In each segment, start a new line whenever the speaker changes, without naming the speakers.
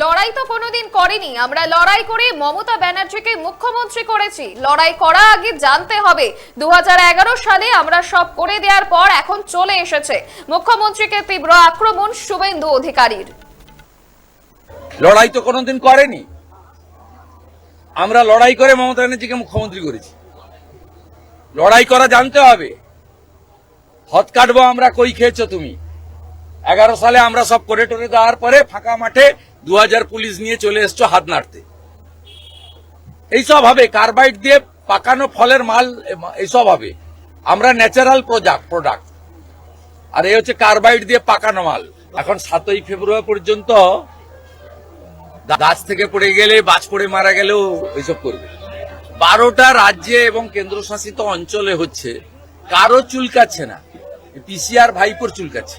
লড়াই তো কোনোদিন করেনি। আমরা লড়াই করে মমতা ব্যানার্জিকে মুখ্যমন্ত্রী করেছি। লড়াই করা আগে জানতে হবে। দু সালে আমরা সব করে দেওয়ার পর এখন চলে এসেছে। মুখ্যমন্ত্রীকে তীব্র আক্রমণ শুভেন্দু অধিকারীর।
লড়াই তো কোনোদিন করেনি। আমরা লড়াই করে মমতা ব্যানার্জিকে মুখ্যমন্ত্রী করেছি। লড়াই করা জানতে হবে। হত কাটবো আমরা, কই খেয়েছো তুমি? এগারো সালে আমরা সব করে টরে দেওয়ার পরে ফাঁকা মাঠে দু পুলিশ নিয়ে চলে এসছো হাত নাড়তে। এইসব হবে, কার্বাইড দিয়ে পাকানো ফলের মাল, এইসব হবে। আমরা ন্যাচারাল প্রোডাক্ট প্রোডাক্ট আর এই হচ্ছে কার্বাইড দিয়ে পাকানো মাল। এখন সাতই ফেব্রুয়ারি পর্যন্ত গাছ থেকে পড়ে গেলে, বাজ পড়ে মারা গেলেও এইসব করবে। বারোটা রাজ্যে এবং কেন্দ্রশাসিত অঞ্চলে হচ্ছে, কারও চুলকাচ্ছে না। পিসিআর ভাইপোর চুলকাচ্ছে।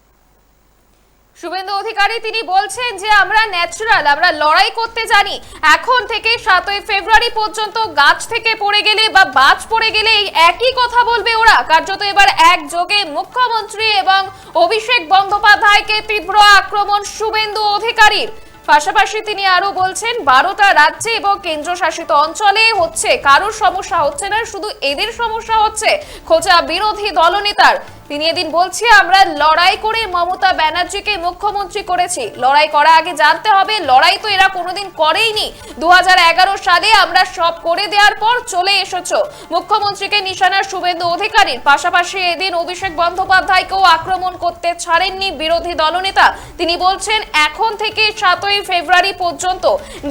শুভেন্দু অধিকারী, তিনি বলছেন যে আমরা ন্যাচারাল আমরা লড়াই করতে জানি। এখন থেকে সাতই ফেব্রুয়ারি পর্যন্ত গাছ থেকে পড়ে গেলে বা বাজ পড়ে গেলে এই একই কথা বলবে ওরা। কার্যত এবার একযোগে মুখ্যমন্ত্রী এবং অভিষেক বন্দ্যোপাধ্যায়কে তীব্র আক্রমণ শুভেন্দু অধিকারীর। পাশাপাশি তিনি আরও বলছেন, বারোটা রাজ্যে এবং কেন্দ্রশাসিত অঞ্চলে হচ্ছে, কারোর সমস্যা হচ্ছে না, শুধু এদের সমস্যা হচ্ছে, খোঁচা বিরোধী দলনেতার। তিনি এদিন বলছি, আমরা লড়াই করে মমতা ব্যানার্জিকে মুখ্যমন্ত্রী করেছি। লড়াই করা আগে জানতে হবে, লড়াই তো এরা কোনোদিন করেইনি। দু হাজার এগারো সালে আমরা সব করে দেওয়ার পর চলে এসেছ। মুখ্যমন্ত্রীকে নিশানা শুভেন্দু অধিকারীর। পাশাপাশি এদিন অভিষেক বন্দ্যোপাধ্যায়কেও আক্রমণ করতে ছাড়েননি বিরোধী দলনেতা। তিনি বলছেন, এখন থেকে সাতই ফেব্রুয়ারি পর্যন্ত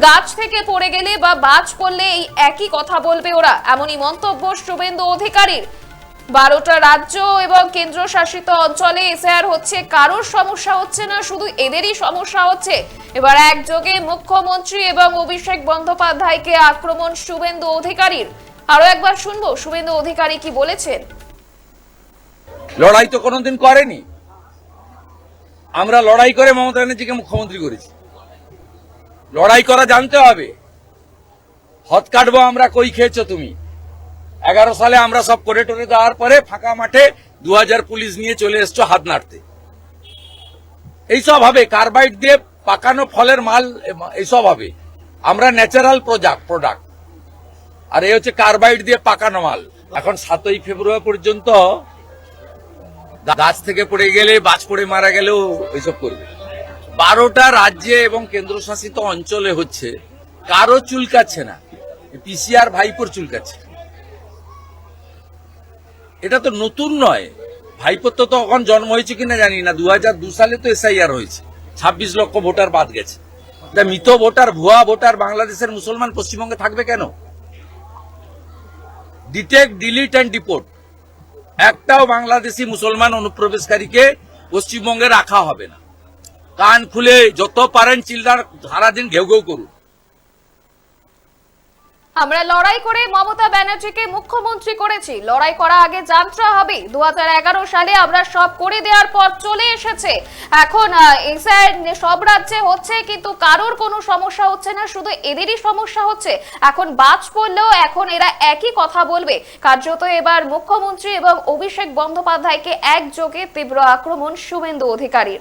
গাছ থেকে পড়ে গেলে বা বাজ পড়লে এই একই কথা বলবে ওরা। এমনই মন্তব্য শুভেন্দু অধিকারীর। বারোটা রাজ্য এবং কেন্দ্রশাসিত অঞ্চলে এসআর হচ্ছে। কারোর সমস্যা হচ্ছে না, শুধু এদেরই সমস্যা হচ্ছে। এবার একযোগে মুখ্যমন্ত্রী এবং অভিষেক বন্দ্যোপাধ্যায়কে আক্রমণ শুভেন্দু অধিকারীর। আরও একবার শুনব, শুভেন্দু অধিকারী কি বলেছেন?
লড়াই তো কোনোদিন করেনি। আমরা লড়াই করে মমতা ব্যানার্জিকে মুখ্যমন্ত্রী করেছি। লড়াই করা জানতে হবে। হত কাটবো আমরা, কই খেয়েছো তুমি? এগারো সালে আমরা সব করে টরে দেওয়ার পরে ফাঁকা মাঠে দু হাজার পুলিশ নিয়ে চলে এসছো হাত নাড়তে। এইসব হবে, কার্বাইড দিয়ে পাকানো ফলের মাল এইসব হবে। আমরা ন্যাচারাল প্রোডাক্ট প্রোডাক্ট। আর এই হচ্ছে কার্বাইড দিয়ে পাকানো মাল। এখন সাতই ফেব্রুয়ারি পর্যন্ত গাছ থেকে পড়ে গেলে, বাজ পড়ে মারা গেলেও এইসব করবে। বারোটা রাজ্যে এবং কেন্দ্রশাসিত অঞ্চলে হচ্ছে, কারও চুলকাচ্ছে না। পিসিআর ভাইপোর চুলকাচ্ছে। এটা তো নতুন নয়। ভাইপোর তো তখন জন্ম হয়েছে কিনা জানি না। দু হাজার দু সালে তো এসআইআর হয়েছে। ছাব্বিশ লক্ষ ভোটার বাদ গেছে। মৃত ভোটার, ভুয়া ভোটার বাংলাদেশের মুসলমান পশ্চিমবঙ্গে থাকবে কেন? ডিটেক্ট ডিলিট অ্যান্ড ডিপোর্ট একটাও বাংলাদেশি মুসলমান অনুপ্রবেশকারীকে পশ্চিমবঙ্গে রাখা হবে না। কান খুলে যত পারেন চিল্লার, সারাদিন ঘেউ ঘেউ করুন।
আমরা লড়াই করে মমতা ব্যানার্জিকে মুখ্যমন্ত্রী করেছি। লড়াই করা আগে জানতে হবে। দু হাজার এগারো সালে আমরা সব করে দেওয়ার পর চলে এসেছে। এখন সব রাজ্যে হচ্ছে, কিন্তু কারোর কোনো সমস্যা হচ্ছে না। শুধু এদেরই সমস্যা হচ্ছে। এখন বাজ পড়লেও এখন এরা একই কথা বলবে। কার্যত এবার মুখ্যমন্ত্রী এবং অভিষেক বন্দ্যোপাধ্যায়কে একযোগে তীব্র আক্রমণ শুভেন্দু অধিকারীর।